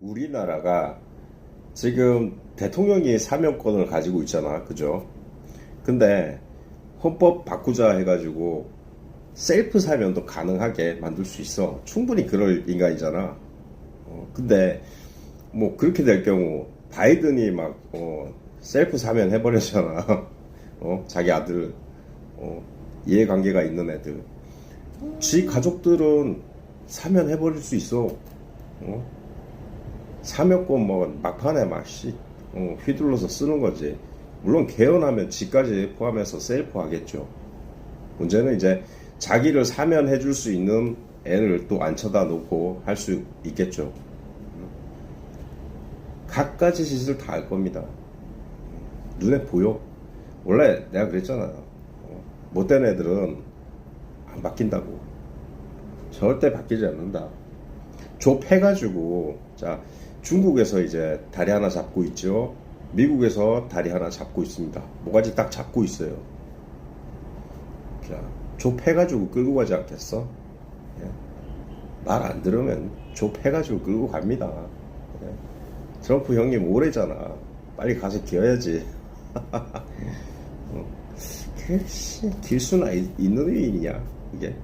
우리나라가 지금 대통령이 사면권을 가지고 있잖아. 그죠? 근데 헌법 바꾸자 해가지고 셀프 사면도 가능하게 만들 수 있어. 충분히 그럴 인간이잖아. 어, 근데 뭐 그렇게 될 경우 바이든이 막 어, 셀프 사면 해버렸잖아. 어, 자기 아들 어, 이해관계가 있는 애들. 지 가족들은 사면 해버릴 수 있어. 어? 사면권 뭐 막판에 막 씨, 어, 휘둘러서 쓰는 거지. 물론 개헌하면 지까지 포함해서 셀프 하겠죠. 문제는 이제 자기를 사면 해 줄 수 있는 애를 또 앉혀다 놓고 할 수 있겠죠. 갖가지 짓을 다 할 겁니다. 눈에 보여. 원래 내가 그랬잖아. 어, 못된 애들은 안 바뀐다고. 절대 바뀌지 않는다. 좁해가지고, 자, 중국에서 이제 다리 하나 잡고 있죠. 미국에서 다리 하나 잡고 있습니다. 모가지 딱 잡고 있어요. 자, 좁해가지고 끌고 가지 않겠어? 말안 들으면 좁해가지고 끌고 갑니다. 예. 트럼프 형님 오래잖아. 빨리 가서 기어야지. 어. 그, 씨, 길수나 있- 있는 일이냐, 이게?